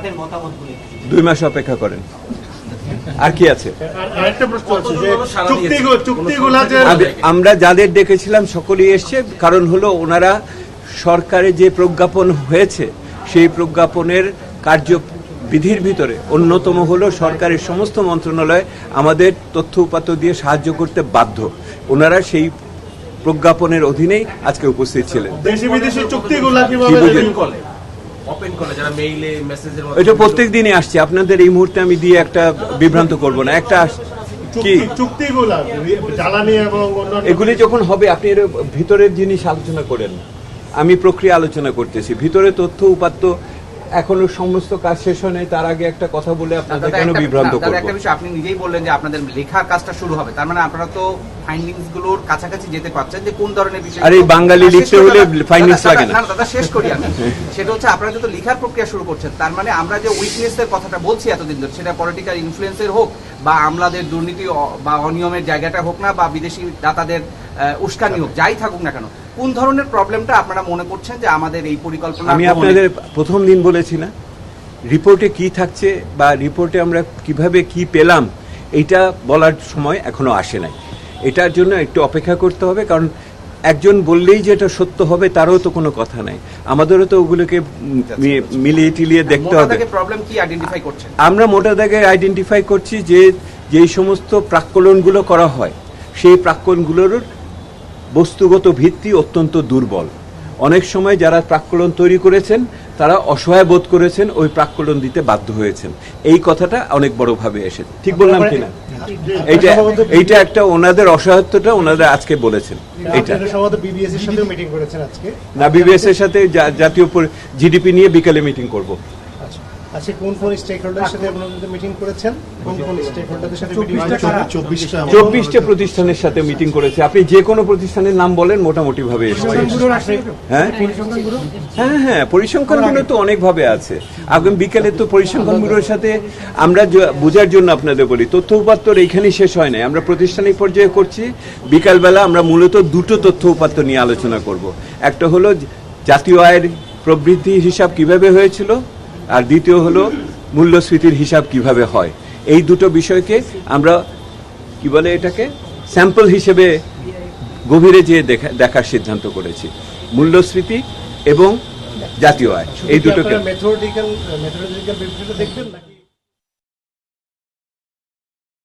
তাদের মতামতগুলো দুই মাস অপেক্ষা করেন। আর কি আছে? আর আরেকটা প্রশ্ন আছে যে কতজন সাড়া দিয়েছে? চুক্তিগুলো চুক্তিগুলা যে আম- আমরা যাদের ডেকেছিলাম সকলেই এসছে। কারণ হলো ওনারা সরকারে যে প্রজ্ঞাপন হয়েছে সেই প্রজ্ঞাপনের কার্য বিধির ভিতরে অন্যতম হলো সরকারের সমস্ত মন্ত্রণালয় আমাদের তথ্য উপাত্ত দিয়ে সাহায্য করতে বাধ্য। ওনারা সেই প্রজ্ঞাপনের অধীনেই আজকে উপস্থিত ছিলেন। ওপেন করে যারা মেইলে মেসেজের এটা প্রত্যেক দিনই আসছে আপনাদের এই মুহূর্তে আমি দিয়ে একটা বিভ্রান্ত করব না। একটা কি? চুক্তি জ্বালানি এবং এগুলি যখন হবে আপনি এর ভিতরের জিনিস আলোচনা করেন। আমি প্রক্রিয়া আলোচনা করতেছি। ভিতরে তথ্য উপাত্ত এখনও সমস্ত কাজ শেষ হয় নাই তার আগে একটা কথা বলে আপনাদের কেন বিভ্রান্ত করব। একটা বিষয় আপনি নিজেই বললেন যে আপনাদের লেখার কাজটা শুরু হবে তার মানে আপনারা তো ফাইন্ডিংসগুলোর কাছাকাছি যেতে পারছেন যে কোন ধরনের বিষয় আরে বাঙালি লিখতে হলে findings লাগে না। দাদা শেষ করি আমি। সেটা হচ্ছে আপনারা যত লেখার প্রক্রিয়া শুরু করছেন তার মানে আমরা যে উইকনেস এর কথাটা বলছি এতদিন ধরে সেটা পলিটিক্যাল ইনফ্লুয়েন্সের হোক বা আমলাদের দুর্নীতি বা অনিয়মের জায়গাটা হোক না বা বিদেশি দাতাদের উস্কানি হোক যাই থাকুক না কেন কোন ধরনের প্রবলেমটা আপনারা মনে করছেন যে আমাদের এই পরিকল্পনা আমি আপনাদের প্রথম দিন বলেছি না। রিপোর্টে কি থাকছে বা রিপোর্টে আমরা কীভাবে কি পেলাম এইটা বলার সময় এখনও আসে নাই। এটার জন্য একটু অপেক্ষা করতে হবে কারণ একজন বললেই যে এটা সত্য হবে তারও তো কোনো কথা নাই। আমাদেরও তো ওগুলোকে মিলিয়ে টিলিয়ে দেখতে হবে। আমরা মোটা দাগে আইডেন্টিফাই করছি যে যেই সমস্ত প্রাক্কলনগুলো করা হয় সেই প্রাক্কলনগুলোর বস্তুগত ভিত্তি অত্যন্ত দুর্বল। অনেক সময় যারা প্রাক্কলন তৈরি করেছেন তারা অসহায় বোধ করেছেন ওই প্রাক্কলন দিতে বাধ্য হয়েছেন। এই কথাটা অনেক বড়ভাবে এসেছে ঠিক বললাম কিনা? এইটা এইটা একটা ওনাদের অসহায়ত্বটা ওনারা আজকে বলেছেন। এইটা। সম্ভবত বিবিএস এর সাথেও মিটিং করেছেন আজকে। না বিবিএস এর সাথে জাতীয় জিডিপি নিয়ে বিকালে মিটিং করব। আজকে কোন কোন স্টেক হোল্ডারের সাথে আপনারা মিটিং করেছেন? কোন কোন স্টেক হোল্ডারদের সাথে মিটিং চব্বিশটা চব্বিশটা প্রতিষ্ঠানের সাথে মিটিং করেছে। আপনি যে কোনো প্রতিষ্ঠানের নাম বলেন মোটামুটি ভাবে এসছে হ্যাঁ হ্যাঁ হ্যাঁ? পরিসংখ্যান ব্যুরো? তো অনেক ভাবে আছে। আগামী বিকেলে তো পরিসংখ্যান ব্যুরোর সাথে আমরা বোঝার জন্য আপনাদের বলি তথ্য উপাত্ত এইখানেই শেষ হয় নাই। আমরা প্রতিষ্ঠানিক পর্যায়ে করছি। বিকালবেলা আমরা মূলত দুটো তথ্য উপাত্ত নিয়ে আলোচনা করব। একটা হলো জাতীয় আয়ের প্রবৃদ্ধি হিসাব কীভাবে হয়েছিল? আর দ্বিতীয় হলো মূল্যস্ফীতির হিসাব কীভাবে হয়। এই দুটো বিষয়কে আমরা কি বলে এটাকে? স্যাম্পল হিসেবে গভীরে যেয়ে দেখা দেখার সিদ্ধান্ত করেছি। মূল্যস্ফীতি এবং জাতীয় আয় এই দুটোকে মেথোডিক্যাল মেথোডিক্যাল দেখবেন নাকি?